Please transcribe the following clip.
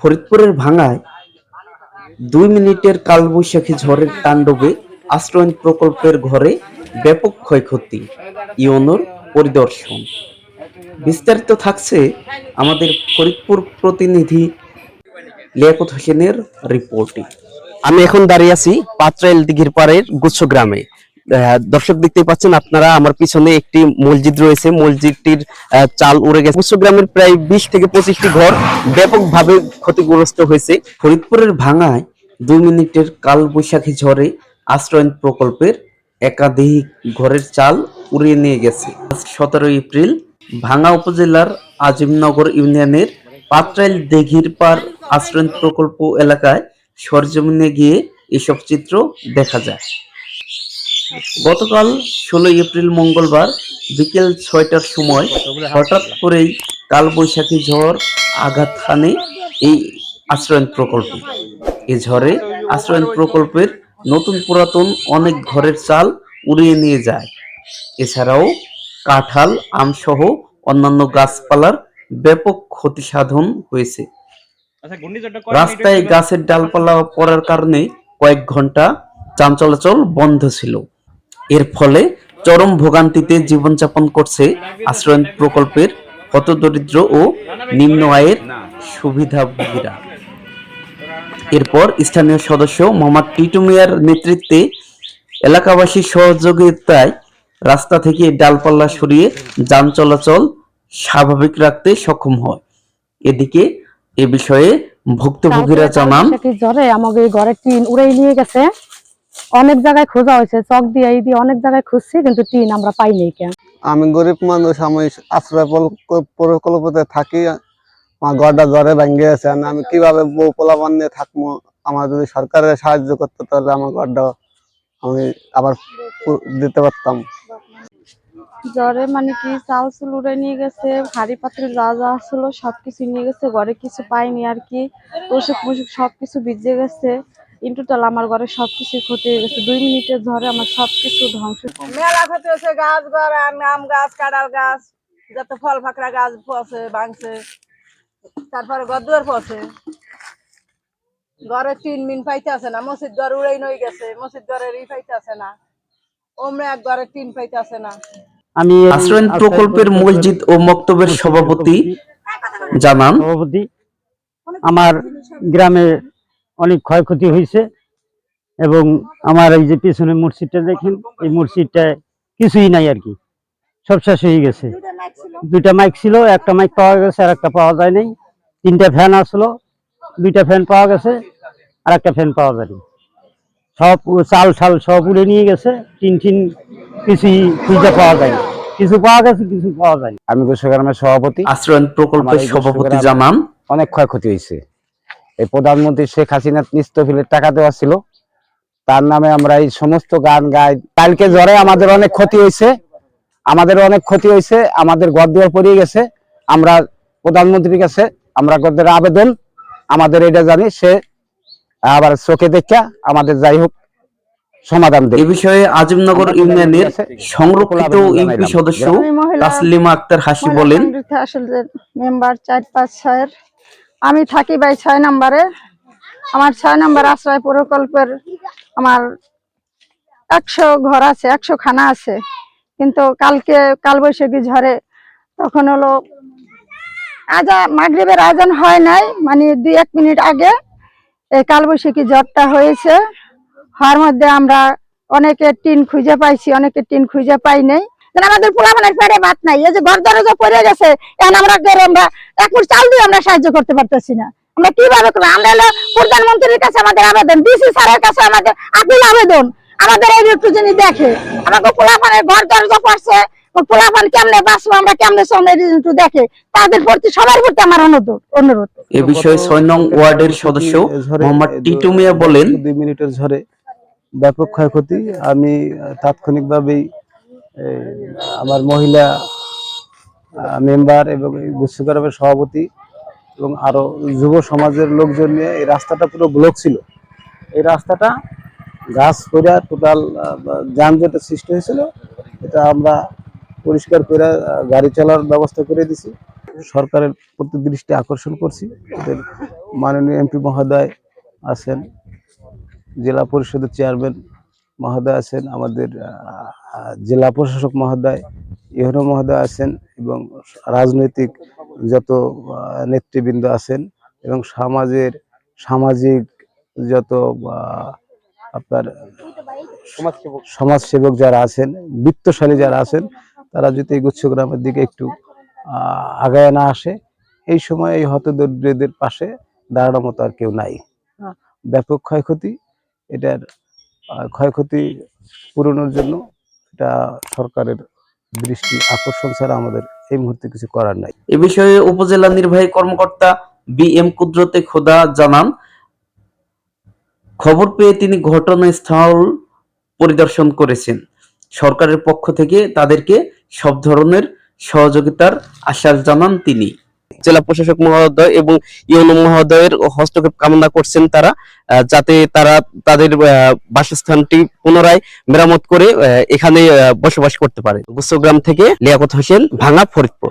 ফরিদপুরের ভাঙায় দুই মিনিটের কালবৈশাখী ঝড়ের তাণ্ডবে আশ্রয়ণ প্রকল্পের ঘরে ব্যাপক ক্ষয়ক্ষতি। ইউনোর পরিদর্শন। বিস্তারিত থাকছে আমাদের ফরিদপুর প্রতিনিধি লিয়াকত হোসেনের রিপোর্টে। আমি এখন দাঁড়িয়ে আছি পাত্রাইল দিঘির পাড়ের গুচ্ছ গ্রামে। দর্শক দেখতে পাচ্ছেন, আপনারা আমার পিছনে একটি মসজিদ রয়েছে। মসজিদটির চাল উড়ে গেছে। গুচ্ছ গ্রামের প্রায় বিশ থেকে পঁচিশটি ঘর ব্যাপকভাবে ক্ষতিগ্রস্ত হয়েছে। ফরিদপুরের ভাঙায় দুই মিনিটের কালবৈশাখী ঝড়ে আশ্রয়ণ প্রকল্পের একাধিক ঘরের চাল উড়িয়ে নিয়ে গেছে। সতেরো এপ্রিল ভাঙা উপজেলার আজিমনগর ইউনিয়নের পাত্রাইল দিঘির পার আশ্রয়ণ প্রকল্প এলাকায় সরজমিনে গিয়ে এসব চিত্র দেখা যায়। গতকাল ষোলোই এপ্রিল মঙ্গলবার বিকেল ছয়টার সময় হঠাৎ করেই কালবৈশাখী ঝড় আঘাত হানে এই আশ্রয়ণ প্রকল্পে। এ ঝড়ে আশ্রয়ণ প্রকল্পের নতুন পুরাতন অনেক ঘরের চাল উড়িয়ে নিয়ে যায়। এছাড়াও কাঁঠাল আমসহ অন্যান্য গাছপালার ব্যাপক ক্ষতি সাধন হয়েছে। রাস্তায় গাছের ডালপালা পড়ার কারণে কয়েক ঘণ্টা যান চলাচল বন্ধ ছিল। এর ফলে চরম ভোগান্তিতে জীবনযাপন করছে আশ্রয়ণ প্রকল্পের হতদরিদ্র ও নিম্ন আয়ের সুবিধাভোগীরা। এরপর স্থানীয় সদস্য মোহাম্মদ টিটু মিয়ার নেতৃত্বে এলাকাবাসীর সহযোগিতায় রাস্তা থেকে ডালপাল্লা সরিয়ে যান চলাচল স্বাভাবিক রাখতে সক্ষম হয়। এদিকে এ বিষয়ে ভুক্তভোগীরা জানান জ্বরে আমাকে ঘরের টিন উড়াই নিয়ে গেছে। অনেক জায়গায় খোঁজা হয়েছে চক দিয়ে এই দিয়ে অনেক জায়গায় খুঁজছি কিন্তু টিন আমরা পাইনি কেন? আমি গরিব মানুষ আমি আশ্রয় প্রকল্পতে থাকি আমার ঘরটা জ্বরে ভেঙে গেছে আর আমি কীভাবে বউ পোলাপান নিয়ে থাকব? আমার যদি সরকারের সাহায্য করতো তাহলে আমার ঘরটা আমি আবার দিতে পারতাম। জ্বরে মানে কি চাল চুল উড়ে নিয়ে গেছে হাড়ি পাত্রে যা যা ছিল সবকিছু নিয়ে গেছে ঘরে কিছু পাইনি আর কি ওষুধ মুষুক সবকিছু ভিজে গেছে। ইন টোটাল আমার ঘরে সবকিছু ক্ষতি হয়ে গেছে। দুই মিনিটের ঝড়ে আমার সবকিছু ধ্বংস মেলা ক্ষতি হয়েছে গাছ গড় আম গাছ কাঁঠাল গাছ যত ফল ফাকড়া গাছ পচে ভাঙছে তারপরে গদুয়ার পচে ঘরে তিন মিন পাইতে আছে না মসজিদ ঘর উড়াই নই গেছে মসজিদ ঘরের ই পাইতে আছে না ওমরে এক ঘরে তিন পাইতে আছে না। আমি এই আশ্রয়ণ প্রকল্পের মসজিদ ও মক্তবের সভাপতি। জানান সভাপতি আমার গ্রামে অনেক ক্ষয়ক্ষতি হয়েছে এবং আমার এই যে পিছনে মসজিদটা দেখেন এই মসজিদটায় কিছুই নাই আর কি। সব শেষ হয়ে গেছে। দুইটা মাইক ছিল। একটা মাইক পাওয়া গেছে আর একটা পাওয়া যায় নাই। তিনটা ফ্যান আসলো দুইটা ফ্যান পাওয়া গেছে আর একটা ফ্যান পাওয়া যায়নি। সব চাল ঠাল সব উড়ে নিয়ে গেছে টিন টিন কিছুই খুঁজে পাওয়া যায় না কিছু পাওয়া গেছে কিছু পাওয়া যায় আমি গোসাগ্রামের সভাপতি। আশ্রয়ণ প্রকল্পের সভাপতি জানান অনেক ক্ষয়ক্ষতি হয়েছে। এই প্রধানমন্ত্রী শেখ হাসিনার নিস্তফিলের টাকা দেওয়া ছিল। তার নামে আমরা এই সমস্ত গান গাই। কালকে জ্বরে আমাদের অনেক ক্ষতি হয়েছে। আমাদের অনেক ক্ষতি হয়েছে। আমাদের দুয়ার পড়িয়ে গেছে। আমরা প্রধানমন্ত্রীর কাছে আমরা গদের আবেদন। আমাদের এটা জানি সে আবার চোখে দেখা আমাদের যাই হোক সমাধান এ দেবে বিষয়ে আজিমনগর ইউনিয়নের সংরক্ষিত ইউপি সদস্য তাসলিমা আক্তার হাসি বলেন। আসলে মেম্বার চার পাঁচ ছয়ের আমি থাকি ভাই ছয় নম্বরে। আমার ছয় নম্বর আশ্রয় প্রকল্পের আমার একশো ঘর আছে, একশো খানা আছে। কিন্তু কালকে কালবৈশাখী ঝড়ে তখন হলো আজা মাগরিবের আজান হয় নাই মানে দুই এক মিনিট আগে এই কালবৈশাখী ঝড়টা হয়েছে। হওয়ার মধ্যে আমরা অনেকে টিন খুঁজে পাইছি, অনেকে টিন খুঁজে পাই নাই। আমাদের পোলাপানের পেটে ভাত নাই। এই যে ঘর দরজা পড়ে গেছে এখন আমরা আমরা এক মুঠ চাল দিয়ে আমরা সাহায্য করতে পারতেছি না। আমরা কীভাবে করব? আমরা হলো প্রধানমন্ত্রীর কাছে আমাদের আবেদন ডিসি স্যারের কাছে আমাদের আপিল আবেদন। আমাদের এই একটু যিনি দেখে আমাকে পোলাপানের ঘর দরজা পড়ছে পোলাপান কেমনে বাঁচবো আমরা কেমনে একটু দেখে তাদের প্রতি সবার প্রতি আমার অনুরোধ অনুরোধ। এ বিষয়ে ছয় নং ওয়ার্ডের সদস্য মোহাম্মদ টিটু মিয়া বলেন দুই মিনিটের ঝড়ে ব্যাপক ক্ষয়ক্ষতি। আমি তাৎক্ষণিকভাবেই এই, আমার মহিলা মেম্বার এবং গুচ্ছগ্রামের সভাপতি এবং আরও যুব সমাজের লোকজন নিয়ে এই রাস্তাটা পুরো ব্লক ছিল। এই রাস্তাটা গাছ করে টোটাল যানজটের সৃষ্টি হয়েছিল। এটা আমরা পরিষ্কার করে গাড়ি চলার ব্যবস্থা করে দিছি। সরকারের প্রতি দৃষ্টি আকর্ষণ করছি। ওদের মাননীয় এমপি মহোদয় আছেন, জেলা পরিষদের চেয়ারম্যান মহোদয় আছেন আমাদের জেলা প্রশাসক মহোদয় ইহনো মহোদয় আছেন এবং রাজনৈতিক যত নেতৃবৃন্দ আছেন এবং সমাজের সামাজিক যত আপনার সমাজসেবক যারা আছেন বৃত্তশালী যারা আছেন তারা যদি এই গুচ্ছ গ্রামের দিকে একটু আগায় না আসে এই সময় এই হতদরিদ্রদের পাশে দাঁড়ানোর মতো আর কেউ নাই। হ্যাঁ, ব্যাপক ক্ষয়ক্ষতি এটার ক্ষয়ক্ষতি পূরণের জন্য এটা সরকারের দৃষ্টি আকর্ষণ ছাড়া আমাদের এই মুহূর্তে কিছু করার নাই। এ বিষয়ে উপজেলা নির্বাহী কর্মকর্তা বি এম কুদরতে খোদা জানান, খবর পেয়ে তিনি ঘটনাস্থল পরিদর্শন করেছেন। সরকারের পক্ষ থেকে তাদেরকে সব ধরনের সহযোগিতার আশ্বাস জানান তিনি। জেলা প্রশাসক মহোদয় এবং ইউনো মহোদয়ের হস্তক্ষেপ কামনা করছেন তারা যাতে তারা তাদের বাসস্থানটি পুনরায় মেরামত করে এখানে বসবাস করতে পারে। গুসগ্রাম থেকে লিয়াকত হোসেন ভাঙা ফরিদপুর।